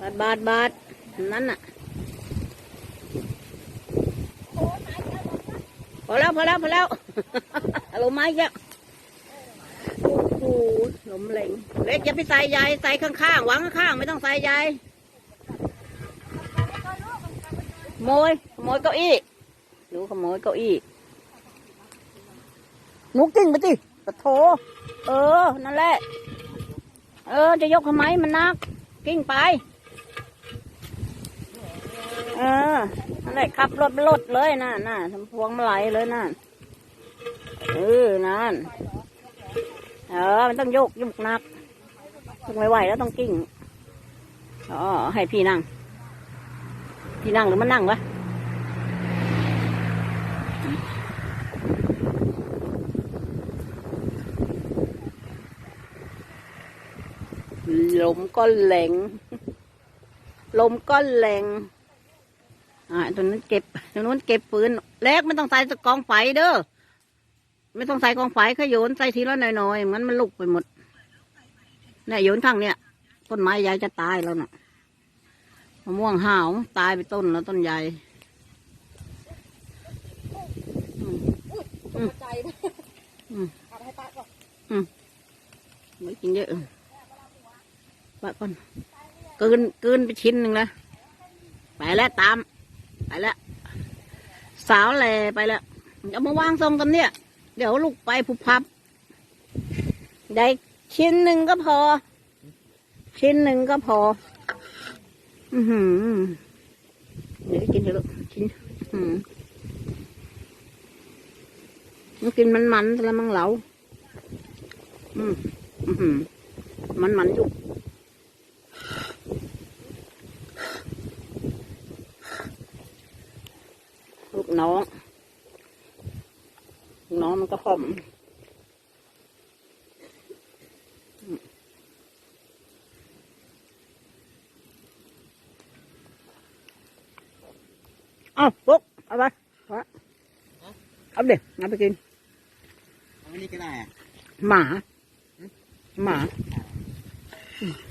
บาทบาทบาทนั่นน่ะพอแล้วพอแล้วพอแล้วลมไม้แกแล้วโอ้โหลมแรงเล็กอย่าไปใส่ใยใส่ข้างๆวางข้างๆไม่ต้องใส่ใยขโมยขโมยเก้าอี้ดูขโมยเก้าอี้หนูกิ้งไปสิปะโถเออ นั่นแหละ เออ จะยกทำไมมันนัก กิ้งไป เออนั่นแหละขับรถรถเลยน่ะน่ะทำพวงมาลัยเลยน่ะเออนั่นเออมันต้องโยกยุกนักต้องไหวแล้วต้องกิ้งอ๋อให้พี่นั่ง พี่นั่งหรือมันนั่งวะลมก็แรงลมก็แรง อ่าตรงนั้นเก็บตรงนู้นเก็บปืนแลกไม่ต้องใส่กองไฟเด้อไม่ต้องใส่กองไฟขโยนใส่ทีละหน่อยๆมันมันลุกไปหมดเนี่ยโยนทั้งเนี่ยต้นไม้ใหญ่จะตายแล้วน่ะมะม่วงห่าวตายไปต้นแล้วต้นใหญ่ใจอืมเอาไปให้ป้าก่อนไม่กินเยอะปะก่อนเกินเกินไปชิ้นหนึ่งแล้วไปแล้วตาม ไปแล้วสาวแหล่ไปแล้วเอามาวางทรงกันเนี่ย เดี๋ยวลูกไปผุพับ ได้ชิ้นหนึ่งก็พอ ชิ้นหนึ่งก็พอ อือหือเดี๋ยวกินเถอะลูกชิ้นอืมมันกินมันมันๆแล้วมังเหลาอืมอื้อหือมันมันอยู่ลูก น้องลูกน้องมันก็หอมอืมเอาปุ๊กเอาไปเอาไปเอาเด็กเอาไปกินเอาอันนี้ก็ได้อะหมา หมาเ